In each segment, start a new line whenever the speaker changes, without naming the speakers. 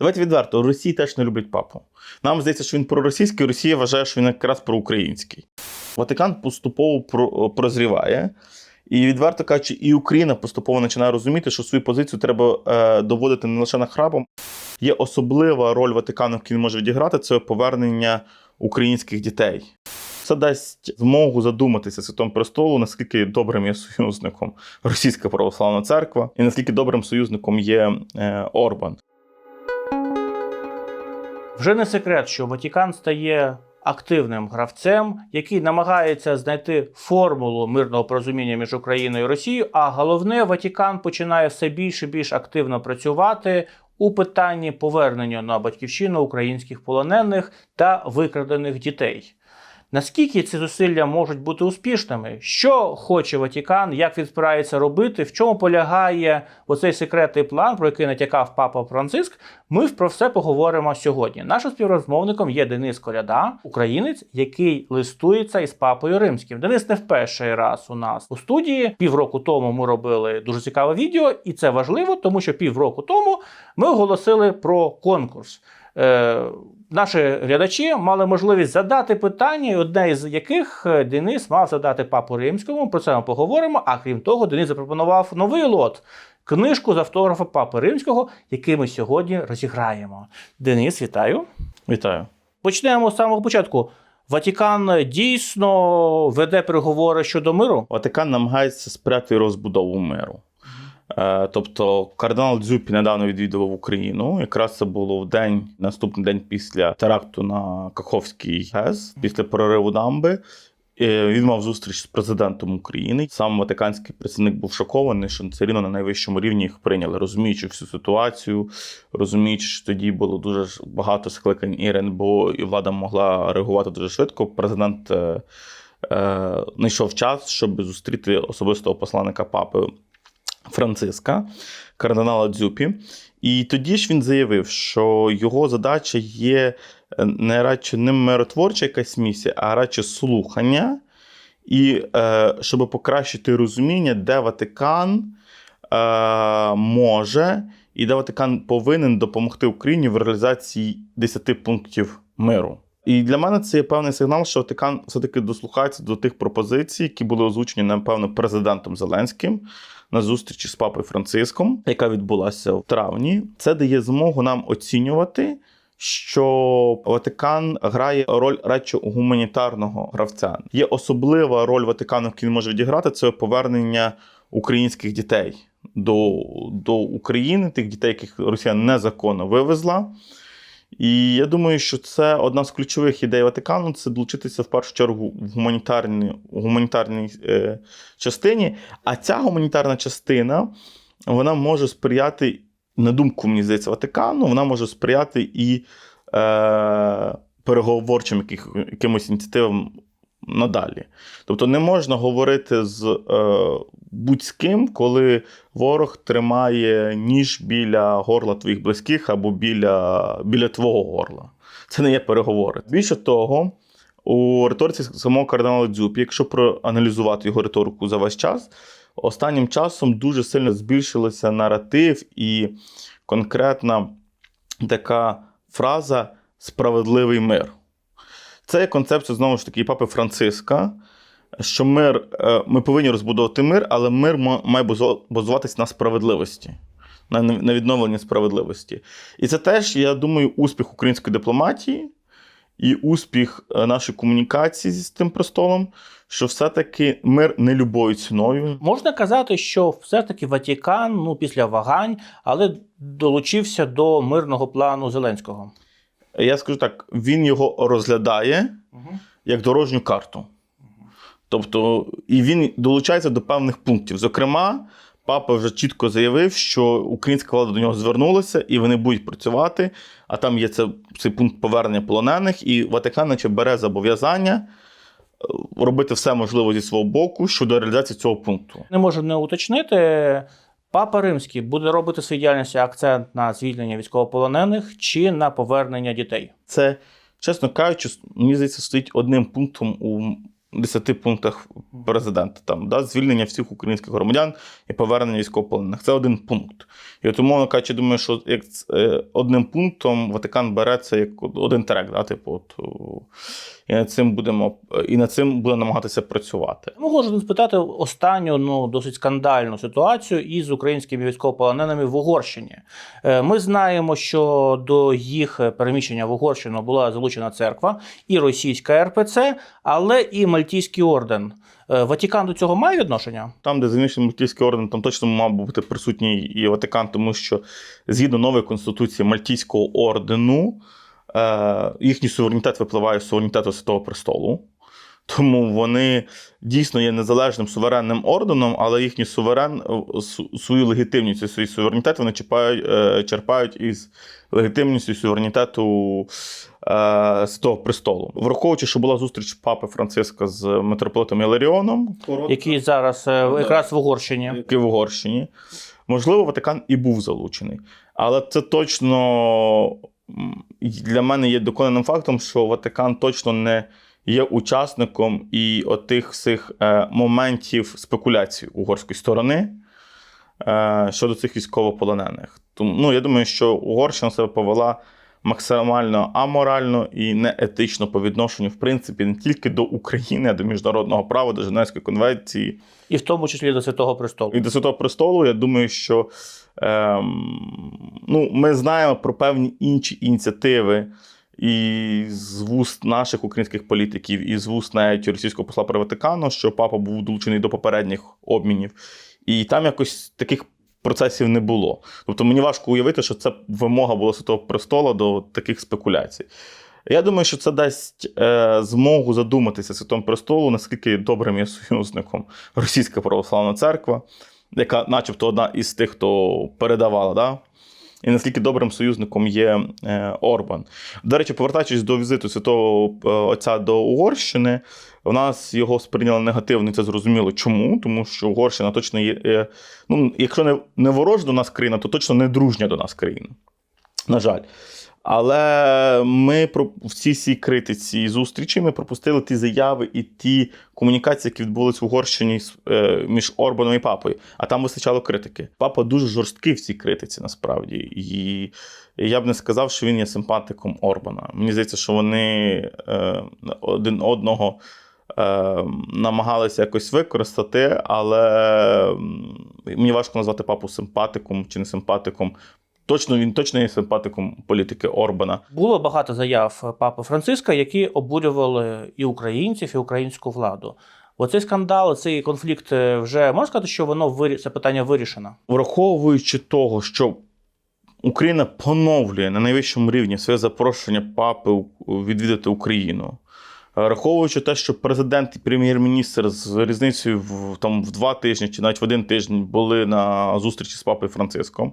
Давайте відверто, Росії теж не люблять папу. Нам здається, що він проросійський, Росія вважає, що він якраз проукраїнський. Ватикан поступово прозріває. І відверто кажучи, і Україна поступово починає розуміти, що свою позицію треба е, доводити не лише нахрапом. Є особлива роль Ватикану, яку він може відіграти, це повернення українських дітей. Це дасть змогу задуматися Святому престолу, наскільки добрим є союзником Російська православна церква, і наскільки добрим союзником є е, Орбан.
Вже не секрет, що Ватікан стає активним гравцем, який намагається знайти формулу мирного порозуміння між Україною і Росією. А головне, Ватікан починає все більше і більш активно працювати у питанні повернення на батьківщину українських полонених та викрадених дітей. Наскільки ці зусилля можуть бути успішними? Що хоче Ватікан, як він збирається робити, в чому полягає оцей секретний план, про який натякав папа Франциск? Ми про все поговоримо сьогодні. Нашим співрозмовником є Денис Коляда, українець, який листується із папою римським. Денис не в перший раз у нас у студії. Півроку тому ми робили дуже цікаве відео, і це важливо, тому що півроку тому ми оголосили про конкурс. Е, Наші глядачі мали можливість задати питання, одне із яких е, Денис мав задати папу римському. Про це ми поговоримо. А крім того, Денис запропонував новий лот книжку з автографа папи римського, який ми сьогодні розіграємо. Денис, вітаю.
Вітаю.
Почнемо з самого початку. Ватікан дійсно веде переговори щодо миру.
Ватикан намагається сприяти розбудову миру. Е, Тобто кардинал Дзюпі недавно відвідував Україну. Якраз це було в день, наступний день після теракту на Каховський ГЕС, після прориву дамби. Е, Він мав зустріч з президентом України. Сам ватиканський представник був шокований, що це рівно на найвищому рівні їх прийняли, розуміючи всю ситуацію, розуміючи, що тоді було дуже багато скликань і РНБО, і влада могла реагувати дуже швидко. Президент е, е, знайшов час, щоб зустріти особистого посланника папи Франциска, кардинала Дзюпі. І тоді ж він заявив, що його задача є е, не радше не миротворча якась місія, а радше слухання, і е, щоб покращити розуміння, де Ватикан е, може і де Ватикан повинен допомогти Україні в реалізації 10 пунктів миру. І для мене це є певний сигнал, що Ватикан все-таки дослухається до тих пропозицій, які були озвучені, напевно, президентом Зеленським на зустрічі з папою Франциском, яка відбулася в травні. Це дає змогу нам оцінювати, що Ватикан грає роль радше гуманітарного гравця. Є особлива роль Ватикану, яку він може відіграти, це повернення українських дітей до, до України, тих дітей, яких Росія незаконно вивезла. І я думаю, що це одна з ключових ідей Ватикану це долучитися в першу чергу в гуманітарній, гуманітарній е, частині. А ця гуманітарна частина вона може сприяти, на думку мені здається, Ватикану, вона може сприяти і е, переговорчим яких, якимось ініціативам надалі. Тобто не можна говорити з е, будь-з ким, коли ворог тримає ніж біля горла твоїх близьких або біля, біля твого горла. Це не є переговори. Більше того, у риториці самого кардинала Дзюпі, якщо проаналізувати його риторику за весь час, останнім часом дуже сильно збільшилося наратив і конкретна така фраза справедливий мир. Це концепція знову ж таки папи Франциска, що мир, е, ми повинні розбудовувати мир, але мир має базу- базуватись на справедливості, на, відновленні справедливості. І це теж, я думаю, успіх української дипломатії і успіх е, нашої комунікації з тим престолом, що все-таки мир не любою ціною.
Можна казати, що все ж таки Ватікан, ну після вагань, але долучився до мирного плану Зеленського.
Я скажу так: він його розглядає як дорожню карту. Тобто, і він долучається до певних пунктів. Зокрема, папа вже чітко заявив, що українська влада до нього звернулася і вони будуть працювати. А там є це, цей пункт повернення полонених, і Ватикан наче бере зобов'язання е, робити все можливе зі свого боку щодо реалізації цього пункту.
Не можу не уточнити. Папа Римський буде робити в своїй діяльності акцент на звільнення військовополонених чи на повернення дітей.
Це, чесно кажучи, мені здається, стоїть одним пунктом у 10 пунктах президента. Там, да, звільнення всіх українських громадян і повернення військовополонених. Це один пункт. І от, умовно кажучи, думаю, що як е, одним пунктом Ватикан бере це як один трек, да, типу, от, і над цим будемо і над цим буде намагатися працювати.
Можу спитати останню ну досить скандальну ситуацію із українськими військовополоненими в Угорщині. Е, Ми знаємо, що до їх переміщення в Угорщину була залучена церква і російська РПЦ, але і Мальтійський орден. Е, Ватикан до цього має відношення?
Там, де заміщений Мальтійський орден, там точно мав би бути присутній і Ватикан, тому що згідно нової конституції Мальтійського ордену, е, їхній суверенітет випливає з суверенітету Святого Престолу. Тому вони дійсно є незалежним суверенним орденом, але їхній суверен е, свою легітимність і свій суверенітет вони черпають, е, черпають із легітимністю суверенітету е, Святого Престолу. Враховуючи, що була зустріч папи Франциска з митрополитом Іларіоном,
Який зараз е, якраз в Угорщині.
який в Угорщині. Можливо, Ватикан і був залучений. Але це точно для мене є доконаним фактом, що Ватикан точно не є учасником і отих всіх е, моментів спекуляцій угорської сторони е, щодо цих військовополонених. Тому ну, я думаю, що Угорщина себе повела максимально аморально і неетично по відношенню, в принципі, не тільки до України, а до міжнародного права, до Женевської конвенції.
І в тому числі до Святого Престолу.
І до Святого Престолу, я думаю, що ем, ну, ми знаємо про певні інші ініціативи і з вуст наших українських політиків, і з вуст навіть російського посла при Ватикану, що папа був долучений до попередніх обмінів. І там якось таких процесів не було. Тобто мені важко уявити, що це вимога була Святого Престола до таких спекуляцій. Я думаю, що це дасть е, змогу задуматися Святому Престолу, наскільки добрим є союзником Російська православна церква, яка, начебто, одна із тих, хто передавала, да? І наскільки добрим союзником є е, Орбан. До речі, повертаючись до візиту святого е, Отця до Угорщини, у нас його сприйняли негативно, і це зрозуміло. Чому? Тому що Угорщина точно є, ну, якщо не, не ворож до нас країна, то точно не дружня до нас країна. На жаль. Але ми в цій всій критиці і зустрічі ми пропустили ті заяви і ті комунікації, які відбулись в Угорщині е, між Орбаном і папою. А там вистачало критики. Папа дуже жорсткий в цій критиці, насправді. І я б не сказав, що він є симпатиком Орбана. Мені здається, що вони е, один одного е, намагалися якось використати, але мені важко назвати папу симпатиком чи не симпатиком. Точно він точно є симпатиком політики Орбана.
Було багато заяв папи Франциска, які обурювали і українців, і українську владу. Оцей скандал, цей конфлікт е, вже можна сказати, що воно вирі... це питання вирішено.
Враховуючи того, що Україна поновлює на найвищому рівні своє запрошення папи відвідати Україну. е, Враховуючи те, що президент і прем'єр-міністр з різницею в, там, в два тижні чи навіть в один тиждень були на зустрічі з папою Франциском,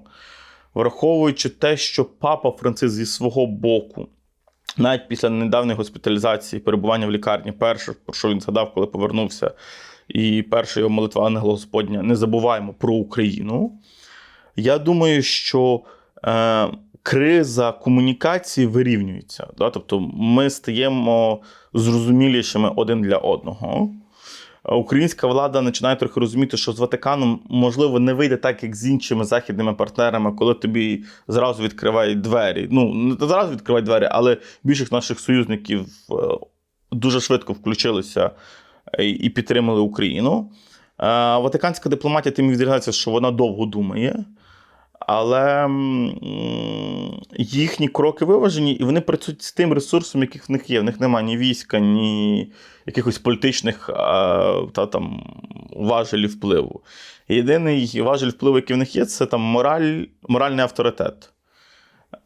враховуючи те, що папа Франциск зі свого боку, навіть після недавньої госпіталізації, перебування в лікарні, перше, про що він згадав, коли повернувся, і перша його молитва Ангела Господня, не забуваємо про Україну. Я думаю, що е, криза комунікації вирівнюється. Да? Тобто ми стаємо зрозумілішими один для одного. Українська влада починає трохи розуміти, що з Ватиканом можливо не вийде так, як з іншими західними партнерами, коли тобі зразу відкривають двері. Ну, не зразу відкривають двері, але більшість наших союзників е, дуже швидко включилися і підтримали Україну. Е, Ватиканська дипломатія тим відрізняється, що вона довго думає, але їхні кроки виважені, і вони працюють з тим ресурсом, який в них є. В них немає ні війська, ні якихось політичних та, там, важелів впливу. Єдиний важель впливу, який в них є, це там мораль, моральний авторитет.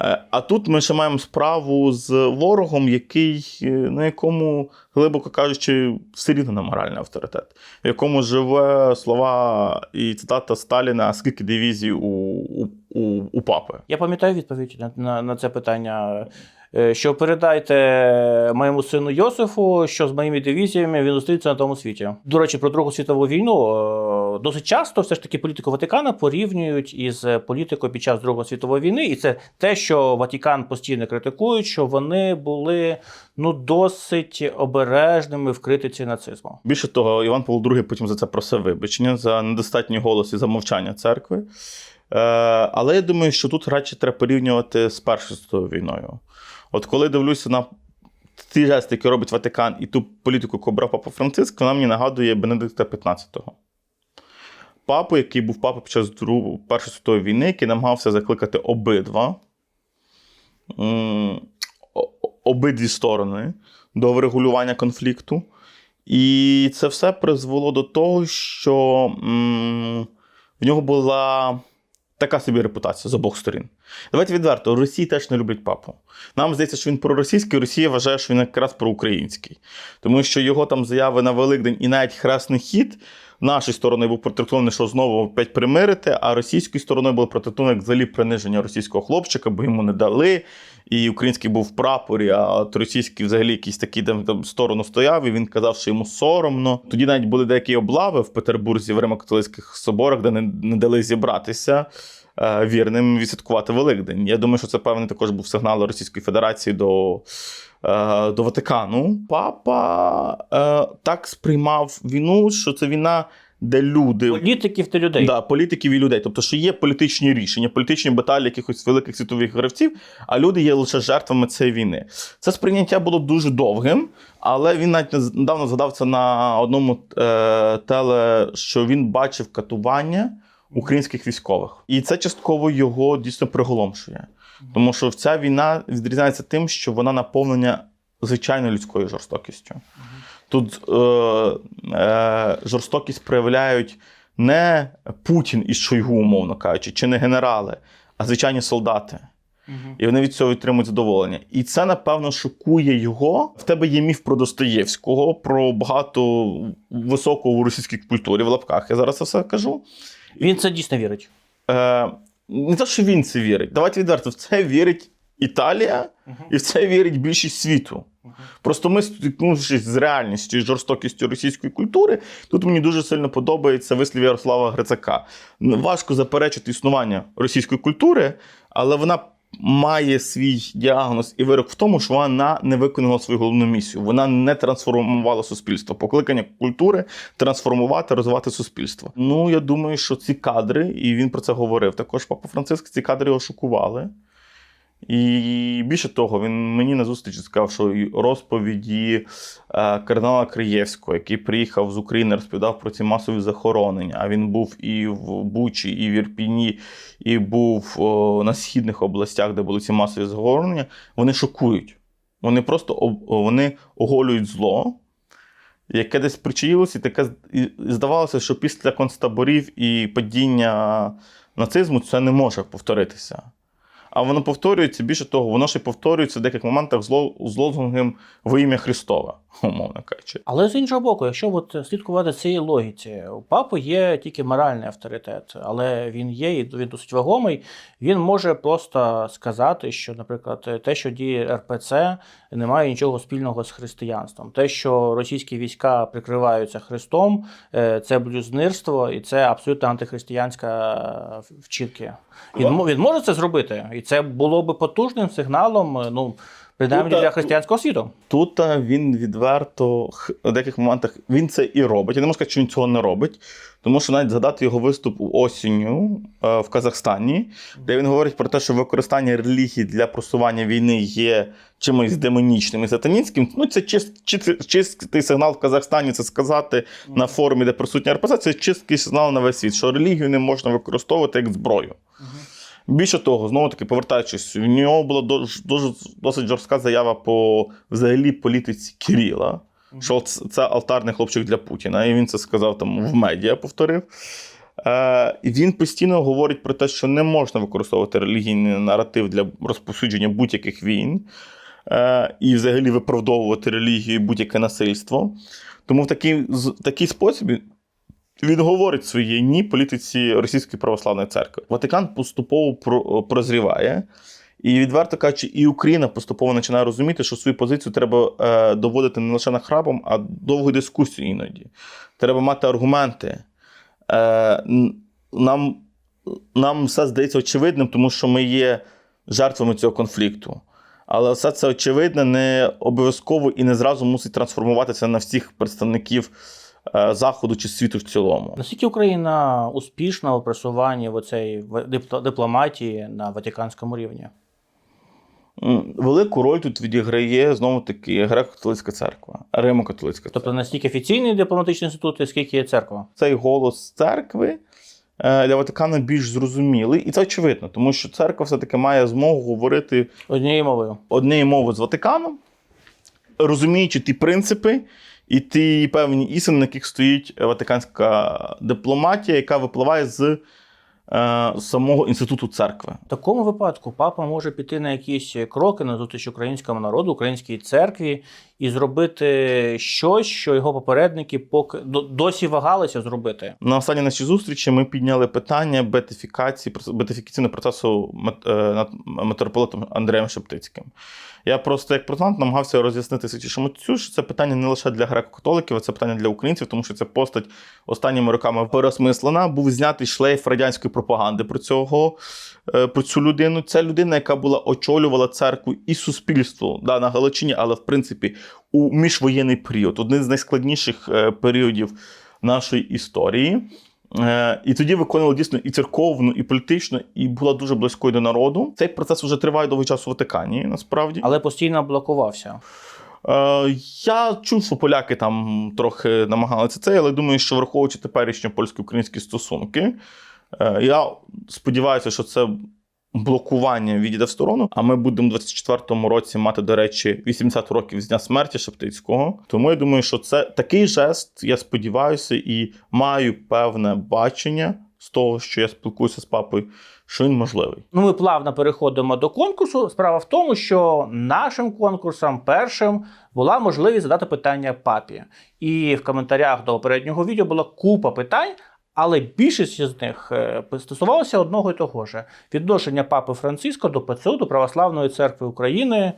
Е, А тут ми ще маємо справу з ворогом, який, е, на якому, глибоко кажучи, все рівно на моральний авторитет, в якому живе слова і цитата Сталіна, скільки дивізій у, у, у, у папи.
Я пам'ятаю відповідь на, на, на це питання. Е, Що передайте моєму сину Йосифу, що з моїми дивізіями він зустрінеться на тому світі. До речі, про Другу світову війну. е, досить часто все ж таки політику Ватикана порівнюють із політикою під час Другої світової війни, і це те, що Ватикан постійно критикують, що вони були ну досить обережними в критиці нацизму.
Більше того, Іван Павло II потім за це просив вибачення за недостатній голос і за мовчання церкви. Е, але я думаю, що тут радше треба порівнювати з Першою світовою війною. От коли дивлюся на ті жести, які робить Ватикан, і ту політику, яку брав Папа Франциск, вона мені нагадує Бенедикта XV. Папу, який був папа під час Першої світової війни, який намагався закликати обидва обидві сторони до врегулювання конфлікту. І це все призвело до того, що в нього була така собі репутація з обох сторін. Давайте відверто, Росії теж не люблять папу. Нам здається, що він проросійський, Росія вважає, що він якраз проукраїнський. Тому що його там заяви на Великдень і навіть хресний хід нашою стороною був протестований, що знову опять примирити, а російською стороною було протестовано як взагалі приниження російського хлопчика, бо йому не дали. І український був в прапорі, а от російський взагалі якийсь такий там, там сторону стояв, і він казав, що йому соромно. Тоді навіть були деякі облави в Петербурзі в Римо-католицьких соборах, де не, не дали зібратися е, вірним відсвяткувати Великдень. Я думаю, що це певний також був сигнал Російської Федерації до. е, До Ватикану папа е, так сприймав війну, що це війна, де люди
Політиків та людей.
Да, політиків і людей. Тобто, що є політичні рішення, політичні баталії якихось великих світових гравців, а люди є лише жертвами цієї війни. Це сприйняття було дуже довгим, але він навіть недавно згадав це на одному е, теле, що він бачив катування українських військових. І це частково його дійсно приголомшує. Тому що ця війна відрізняється тим, що вона наповнена звичайною людською жорстокістю. Тут е, е, жорстокість проявляють не Путін із Шойгу, умовно кажучи, чи не генерали, а звичайні солдати.
Мгм.
І вони від цього отримують задоволення. І це, напевно, шокує його. В тебе є міф про Достоєвського, про багато високого у російській культурі в лапках. Я зараз це все кажу.
Він це дійсно вірить.
Е, не те, що він це вірить. Давайте відверто, в це вірить Італія, і в це вірить більшість світу. Просто ми, стикнувшись з реальністю і жорстокістю російської культури, тут мені дуже сильно подобається вислів Ярослава Грицака. Важко заперечити існування російської культури, але вона має свій діагноз і вирок в тому, що вона не виконала свою головну місію. Вона не трансформувала суспільство. Покликання культури трансформувати, розвивати суспільство. Ну я думаю, що ці кадри, і він про це говорив. Також Папа Франциск, ці кадри його шокували. І більше того, він мені на зустрічі сказав, що розповіді е, кардинала Криєвського, який приїхав з України, розповідав про ці масові захоронення. А він був і в Бучі, і в Ірпіні, і був на східних областях, де були ці масові захоронення. Вони шокують. Вони просто вони оголюють зло, яке десь причаїлося, і таке здавалося, що після концтаборів і падіння нацизму це не може повторитися. А воно повторюється більше того, воно ще повторюється в деяких моментах з ло- лозунгом во ім'я Христова, умовно кажучи.
Але з іншого боку, якщо от слідкувати цій логіці, у папи є тільки моральний авторитет, але він є і він досить вагомий. Він може просто сказати, що, наприклад, те, що діє РПЦ, не має нічого спільного з християнством. Те, що російські війська прикриваються Христом, е, це блюзнирство і це абсолютно антихристиянська вчинки. Він, він може це зробити, і це було би потужним сигналом. е, Ну, принаймні для християнського світу.
Тут е, він відверто в деяких моментах він це і робить. Я не можу сказати, що він цього не робить, тому що навіть згадати його виступ осінню е, в Казахстані, де він говорить про те, що використання релігії для просування війни є чимось демонічним і сатанінським. Ну, це чист, чист, чистий сигнал в Казахстані. Це сказати на форумі, де присутня РПЦ, це чистий сигнал на весь світ, що релігію не можна використовувати як зброю. Більше того, знову таки, повертаючись, в нього була дуже, дуже досить жорстка заява по взагалі політиці Кирила, що це, алтарний хлопчик для Путіна. І він це сказав там в медіа, повторив. Е, і він постійно говорить про те, що не можна використовувати релігійний наратив для розповсюдження будь-яких війн е, і взагалі виправдовувати релігію і будь-яке насильство. Тому в такий, такий спосіб він говорить своє ні політиці Російської православної церкви. Ватикан поступово прозріває. І відверто кажучи, і Україна поступово починає розуміти, що свою позицію треба е, доводити не лише нахрапом, а довгою дискусією іноді. Треба мати аргументи. Е, нам, нам все здається очевидним, тому що ми є жертвами цього конфлікту. Але все це очевидно не обов'язково і не зразу мусить трансформуватися на всіх представників Заходу чи світу в цілому.
Наскільки Україна успішна у просуванні в оцей дипломатії на Ватиканському рівні?
Велику роль тут відіграє знову таки греко-католицька церква, Римо-католицька церква.
Тобто настільки офіційний дипломатичний інститут, скільки є церква?
Цей голос церкви е, для Ватикану більш зрозумілий, і це очевидно, тому що церква все-таки має змогу говорити
Однією мовою.
однією мовою з Ватиканом, розуміючи ті принципи і ті певні істини, на яких стоїть ватиканська дипломатія, яка випливає з е, самого інституту церкви.
В такому випадку папа може піти на якісь кроки на зустріч українському народу, українській церкві і зробити щось, що його попередники поки досі вагалися зробити.
На останній нашій зустрічі ми підняли питання бетифікації, бетифікаційного процесу е, над митрополитом Андреєм Шептицьким. Я просто як протестант намагався роз'яснити святішому отцю, що це питання не лише для греко-католиків, а це питання для українців, тому що ця постать останніми роками переосмислена. Був знятий шлейф радянської пропаганди про цього, е, про цю людину. Це людина, яка була очолювала церкву і суспільство да, на Галичині, але в принципі у міжвоєнний період, один з найскладніших е, періодів нашої історії. Е, І тоді виконувала дійсно і церковну, і політичну, і була дуже близькою до народу. Цей процес вже триває довгий час у Ватикані, насправді.
Але постійно блокувався.
Е, я чув, що поляки там трохи намагалися це, але думаю, що враховуючи теперішні польсько-українські стосунки, я сподіваюся, що це блокування відійде в сторону. А ми будемо у 24-му році мати, до речі, 80 років з дня смерті Шептицького. Тому я думаю, що це такий жест, я сподіваюся, і маю певне бачення з того, що я спілкуюся з папою, що він можливий.
Ну, ми плавно переходимо до конкурсу. Справа в тому, що нашим конкурсом першим була можливість задати питання папі. І в коментарях до попереднього відео була купа питань. Але більшість з них е, стосувалося одного і того ж відношення папи Франциска до ПЦУ, до Православної церкви України.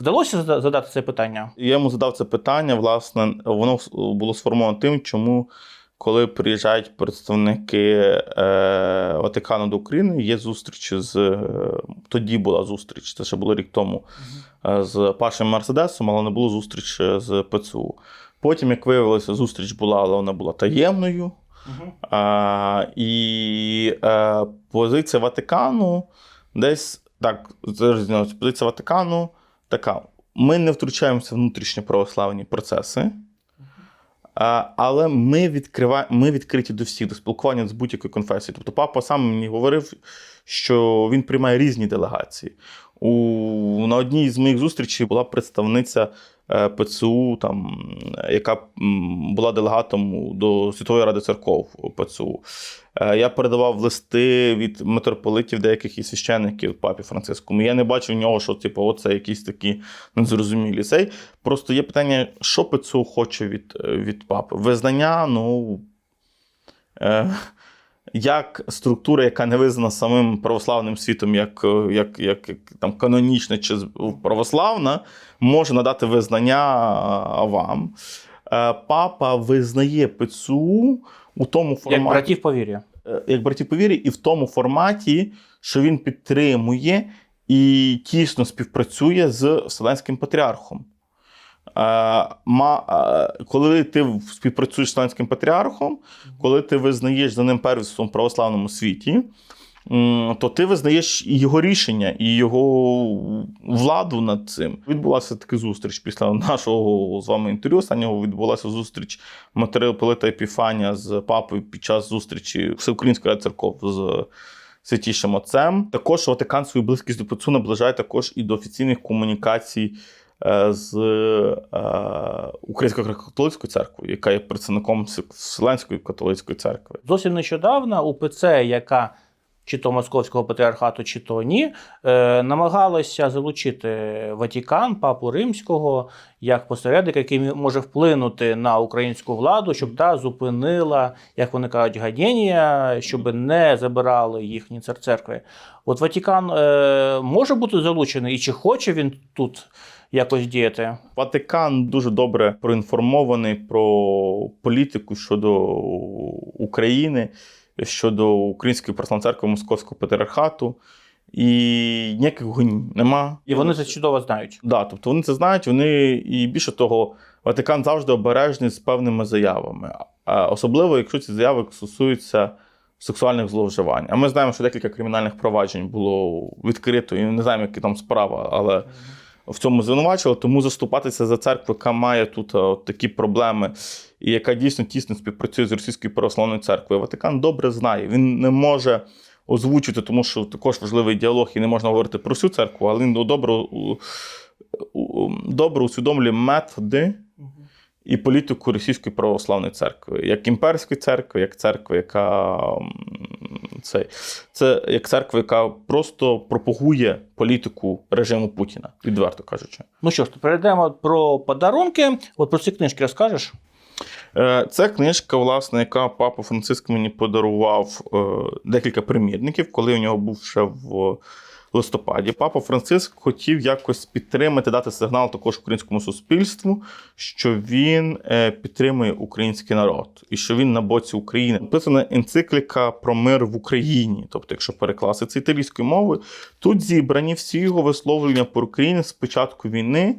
Вдалося задати це питання?
Я йому задав це питання. Власне, воно було сформовано тим, чому, коли приїжджають представники е, Ватикану до України, є зустрічі з е, тоді була зустріч. Це ще було рік тому е, з Пашем Мерседесом, але не було зустріч з ПЦУ. Потім, як виявилося, зустріч була, але вона була таємною. А, і е, позиція Ватикану десь так, позиція Ватикану така: ми не втручаємося в внутрішні православні процеси, але ми, відкрива... ми відкриті до всіх, до спілкування з будь-якою конфесією. Тобто, папа сам мені говорив, що він приймає різні делегації. У, на одній з моїх зустрічей була представниця ПЦУ, там, е, яка була делегатом до Світової ради церков ПЦУ. Е, Я передавав листи від митрополитів деяких і священників папі Францискому. Я не бачив в нього, що типу, оце якісь такі незрозумілі. Цей просто є питання, що ПЦУ хоче від, е, від папи. Визнання, ну. Е, як структура, яка не визнана самим православним світом, як, е, як, як, як там канонічна чи православна, може надати визнання вам. Е, Папа визнає ПЦУ у тому
Як
форматі,
братів по вірі.
е, як братів по вірі, і в тому форматі, що він підтримує і тісно співпрацює з Вселенським патріархом. Е, е, коли ти співпрацюєш з Вселенським патріархом, коли ти визнаєш за ним первенством в православному світі, то ти визнаєш його рішення, і його владу над цим. Відбулася така зустріч після нашого з вами інтерв'ю. Останнього відбулася зустріч митрополита Епіфанія з папою під час зустрічі Всеукраїнської церков з святішим отцем. Також Ватикан свою близькість до ПЦУ наближає також і до офіційних комунікацій з української Українською католицькою церквою, яка є представником Вселенської католицької церкви.
Зовсім нещодавно УПЦ, яка чи то Московського патріархату, чи то ні, е, намагалися залучити Ватікан, Папу Римського, як посередника, який може вплинути на українську владу, щоб та зупинила, як вони кажуть, гадіння, щоб не забирали їхні церкви. От Ватікан е, може бути залучений, і чи хоче він тут якось діяти?
Ватикан дуже добре проінформований про політику щодо України, щодо Української православної церкви Московського патріархату. І ніяких гонінь нема.
І вони це чудово знають.
Да, тобто вони це знають, вони і більше того, Ватикан завжди обережний з певними заявами, особливо якщо ці заяви стосуються сексуальних зловживань. А ми знаємо, що декілька кримінальних проваджень було відкрито, і не знаємо, які там справа, але в цьому звинувачили. Тому заступатися за церкву, яка має тут е, от такі проблеми, і яка дійсно тісно співпрацює з російською православною церквою. Ватикан добре знає. Він не може озвучити, тому що також важливий діалог, і не можна говорити про всю церкву, але він добре, добре усвідомлює методи і політику Російської православної церкви, як імперської церкви, як церкви, яка м, це, це як церква, яка просто пропагує політику режиму Путіна, відверто кажучи.
Ну що ж, то перейдемо про подарунки. От про ці книжки розкажеш?
Е, Це книжка, власне, яка папа Франциск мені подарував е, декілька примірників, коли у нього був ще в листопаді. Папа Франциск хотів якось підтримати, дати сигнал також українському суспільству, що він е, підтримує український народ і що він на боці України. Написана енцикліка про мир в Україні. Тобто, якщо перекласти це італійською мовою, тут зібрані всі його висловлення про Україну з початку війни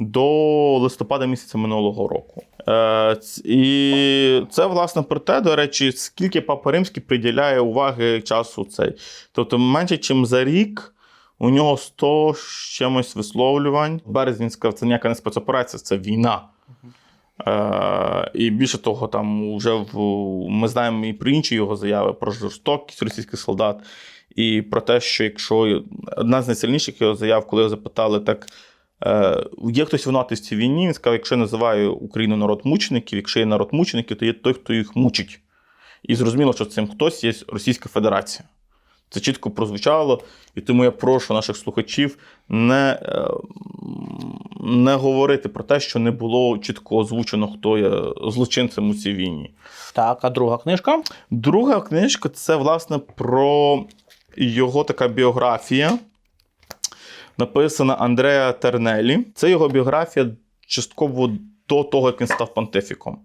до листопада місяця минулого року. Е, і це, власне, про те, до речі, скільки Папа Римський приділяє уваги часу цей. Тобто, менше, ніж за рік. У нього 100 з чимось висловлювань. Він сказав, це ніяка не спецоперація, це війна. Е, і більше того, там вже в, ми знаємо і про інші його заяви, про жорстокість російських солдат, і про те, що якщо одна з найсильніших його заяв, коли його запитали, так е, є хтось винуватий в цій війні, він сказав, якщо я називаю Україну народ мучеників, якщо є народ мучеників, то є той, хто їх мучить. І зрозуміло, що цим хтось є Російська Федерація. Це чітко прозвучало, і тому я прошу наших слухачів не, е, не говорити про те, що не було чітко озвучено, хто є злочинцем у цій війні.
Так, а друга книжка?
Друга книжка це, власне, про його така біографія, написана Андреа Тернелі. Це його біографія частково до того, як він став понтифіком.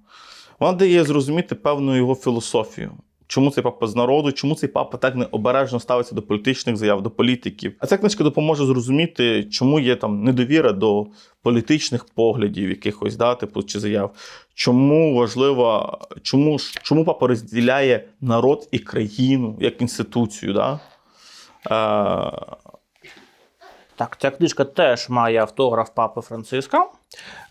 Вона дає зрозуміти певну його філософію. Чому цей папа з народу, чому цей папа так необережно ставиться до політичних заяв, до політиків. А ця книжка допоможе зрозуміти, чому є там недовіра до політичних поглядів, якихось да, типу, чи заяв. Чому важливо, чому, чому папа розділяє народ і країну як інституцію. Да? Е,
Так, ця книжка теж має автограф папи Франциска.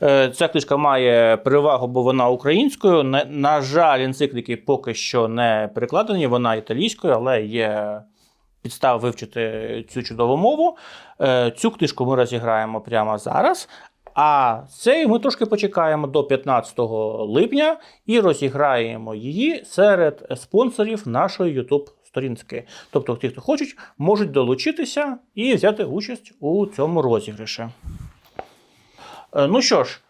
Е, Ця книжка має перевагу, бо вона українською. На, жаль, енцикліки поки що не перекладені, вона італійською, але є підстав вивчити цю чудову мову. Е, Цю книжку ми розіграємо прямо зараз. А цей ми трошки почекаємо до 15 липня і розіграємо її серед спонсорів нашої YouTube сторінки. Тобто, ті, хто хочуть, можуть долучитися і взяти участь у цьому розіграші. Е, Ну що ж,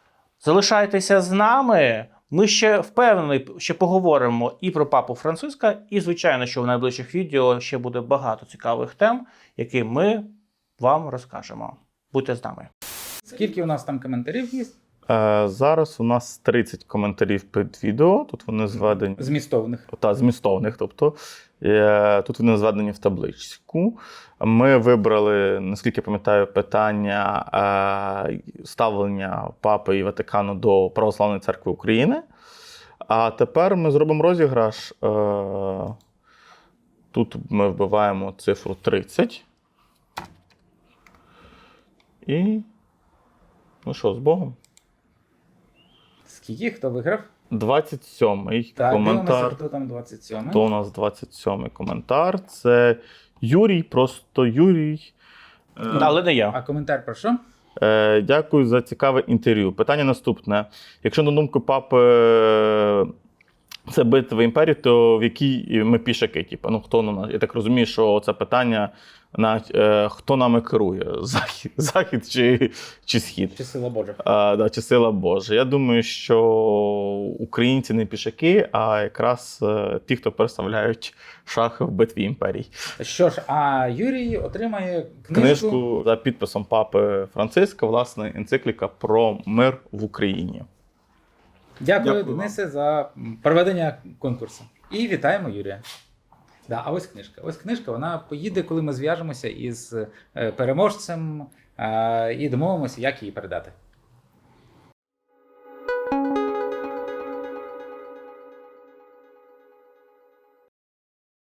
залишайтеся з нами. Ми ще впевнений, ще поговоримо і про папу Франциска, і, звичайно, що в найближчих відео ще буде багато цікавих тем, які ми вам розкажемо. Будьте з нами.
Скільки у нас там коментарів є?
е, зараз у нас 30 коментарів під відео. Тут вони зведені.
Змістовних.
та змістовних. Тобто тут вони зведені в табличку. Ми вибрали, наскільки пам'ятаю, питання е, ставлення Папи і Ватикану до Православної церкви України. А тепер ми зробимо розіграш. Е, Тут ми вбиваємо цифру 30. І. Ну що, з Богом?
Скільки хто виграв?
27-й
Так,
коментар.
дивимося, хто там 27.
То у нас 27 коментар. Це Юрій, просто Юрій. Е,
Але не я.
А коментар про що?
Е, дякую за цікаве інтерв'ю. Питання наступне: якщо на думку папи Це битва імперії, то в якій ми пішаки. Типу, ну хто на нас? Я так розумію, що це питання на е, хто нами керує? Захід, захід чи, чи схід?
Чи сила Божа?
А, да, чи сила Божа. Я думаю, що українці не пішаки, а якраз е, ті, хто представляють шахи в битві імперій.
Що ж, а Юрій отримає книжку.
Книжку за підписом папи Франциска, власне, енцикліка про мир в Україні.
Дякую,
Дякую вам.
Денисе, за проведення конкурсу. І вітаємо Юрія. Да, а ось книжка. Ось книжка, вона поїде, коли ми зв'яжемося із е, переможцем е, і домовимося, як її передати.